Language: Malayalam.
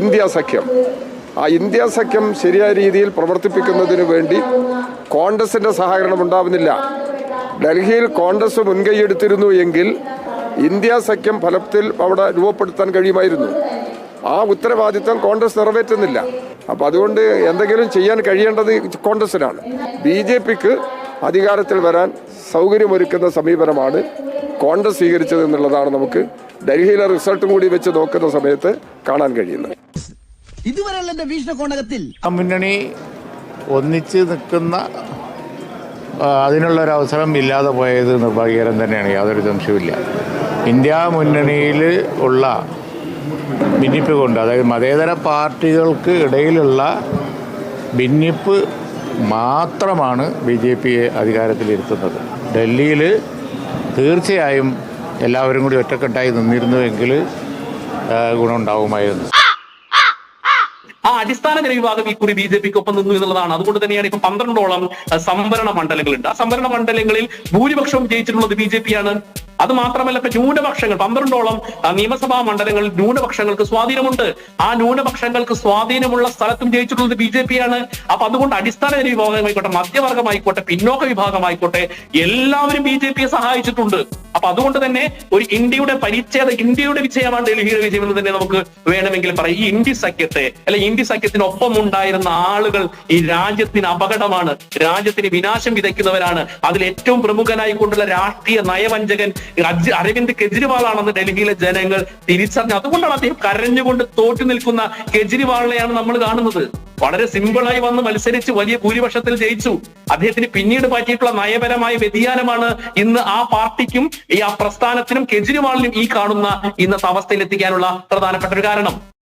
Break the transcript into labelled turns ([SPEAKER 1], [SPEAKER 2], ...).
[SPEAKER 1] ഇന്ത്യ സഖ്യം. ആ ഇന്ത്യ സഖ്യം ശരിയായ രീതിയിൽ പ്രവർത്തിപ്പിക്കുന്നതിന് വേണ്ടി കോൺഗ്രസിന്റെ സഹകരണം ഉണ്ടാവുന്നില്ല. ഡൽഹിയിൽ കോൺഗ്രസ് മുൻകൈയെടുത്തിരുന്നു എങ്കിൽ ഇന്ത്യ സഖ്യം ഫലത്തിൽ അവിടെ രൂപപ്പെടുത്താൻ കഴിയുമായിരുന്നു. ആ ഉത്തരവാദിത്വം കോൺഗ്രസ് നിറവേറ്റുന്നില്ല. അപ്പം അതുകൊണ്ട് എന്തെങ്കിലും ചെയ്യാൻ കഴിയേണ്ടത് കോൺഗ്രസിനാണ്. ബി ജെ പിക്ക് അധികാരത്തിൽ വരാൻ സൗകര്യമൊരുക്കുന്ന സമീപനമാണ് കോൺഗ്രസ് സ്വീകരിച്ചത് എന്നുള്ളതാണ് നമുക്ക് ഡൽഹിയിലെ റിസൾട്ടും കൂടി വെച്ച് നോക്കുന്ന സമയത്ത് കാണാൻ കഴിയുന്നത്.
[SPEAKER 2] ഇതുവരെയുള്ള എന്റെ വീക്ഷണകോണകത്തിൽ
[SPEAKER 3] ആ മുന്നണി ഒന്നിച്ച് നിൽക്കുന്ന അതിനുള്ള ഒരു അവസരം ഇല്ലാതെ പോയത് നിർഭാഗ്യകരം തന്നെയാണ്. യാതൊരു സംശയമില്ല ഇന്ത്യ മുന്നണിയിൽ ഉള്ള ഭിന്നിപ്പ് കൊണ്ട് അതായത് മതേതര പാർട്ടികൾക്ക് ഇടയിലുള്ള ഭിന്നിപ്പ് മാത്രമാണ് ബി ജെ പിയെ അധികാരത്തിലിരുത്തുന്നത്. ഡൽഹിയിൽ തീർച്ചയായും എല്ലാവരും കൂടി ഒറ്റക്കെട്ടായി നിന്നിരുന്നുവെങ്കിൽ ഗുണമുണ്ടാവുമായിരുന്നു.
[SPEAKER 4] ആ അടിസ്ഥാന ജനവിഭാഗം ഇക്കുറി ബി ജെ പിക്ക് ഒപ്പം നിന്നു എന്നുള്ളതാണ്. അതുകൊണ്ട് തന്നെയാണ് ഇപ്പൊ പന്ത്രണ്ടോളം സംവരണ മണ്ഡലങ്ങളുണ്ട്. ആ സംവരണ മണ്ഡലങ്ങളിൽ ഭൂരിപക്ഷം ജയിച്ചിട്ടുള്ളത് ബി ജെ പി ആണ്. അത് മാത്രമല്ല ഇപ്പൊ ന്യൂനപക്ഷങ്ങൾ പന്ത്രണ്ടോളം നിയമസഭാ മണ്ഡലങ്ങളിൽ ന്യൂനപക്ഷങ്ങൾക്ക് സ്വാധീനമുണ്ട്. ആ ന്യൂനപക്ഷങ്ങൾക്ക് സ്വാധീനമുള്ള സ്ഥലത്തും ജയിച്ചിട്ടുള്ളത് ബി ജെ പി ആണ്. അപ്പൊ അതുകൊണ്ട് അടിസ്ഥാന വിഭാഗമായിക്കോട്ടെ മധ്യവർഗമായിക്കോട്ടെ പിന്നോക്ക വിഭാഗമായിക്കോട്ടെ എല്ലാവരും ബി ജെ പിയെ സഹായിച്ചിട്ടുണ്ട്. അപ്പൊ അതുകൊണ്ട് തന്നെ ഒരു ഇന്ത്യയുടെ പരിച്ഛേദ ഇന്ത്യയുടെ വിജയമാണ് ഡൽഹിയുടെ വിജയം എന്ന് തന്നെ നമുക്ക് വേണമെങ്കിൽ പറയാം. ഈ ഇന്ത്യ സഖ്യത്തെ അല്ലെ ഇന്ത്യ സഖ്യത്തിനൊപ്പം ഉണ്ടായിരുന്ന ആളുകൾ ഈ രാജ്യത്തിന് അപകടമാണ്. രാജ്യത്തിന് വിനാശം വിതയ്ക്കുന്നവരാണ്. അതിൽ ഏറ്റവും പ്രമുഖനായി കൊണ്ടുള്ള രാഷ്ട്രീയ നയവഞ്ചകൻ അരവിന്ദ് കെജ്രിവാളാണെന്ന് ഡൽഹിയിലെ ജനങ്ങൾ തിരിച്ചറിഞ്ഞു. അതുകൊണ്ടാണ് അദ്ദേഹം കരഞ്ഞുകൊണ്ട് തോറ്റു നിൽക്കുന്ന കെജ്രിവാളിനെയാണ് നമ്മൾ കാണുന്നത്. വളരെ സിമ്പിളായി വന്ന് മത്സരിച്ച് വലിയ ഭൂരിപക്ഷത്തിൽ ജയിച്ചു. അദ്ദേഹത്തിന് പിന്നീട് പറ്റിയിട്ടുള്ള നയപരമായ വ്യതിയാനമാണ് ഇന്ന് ആ പാർട്ടിക്കും ഈ ആ പ്രസ്ഥാനത്തിനും കെജ്രിവാളിനും ഈ കാണുന്ന ഇന്നത്തെ അവസ്ഥയിലെത്തിക്കാനുള്ള പ്രധാനപ്പെട്ട ഒരു കാരണം.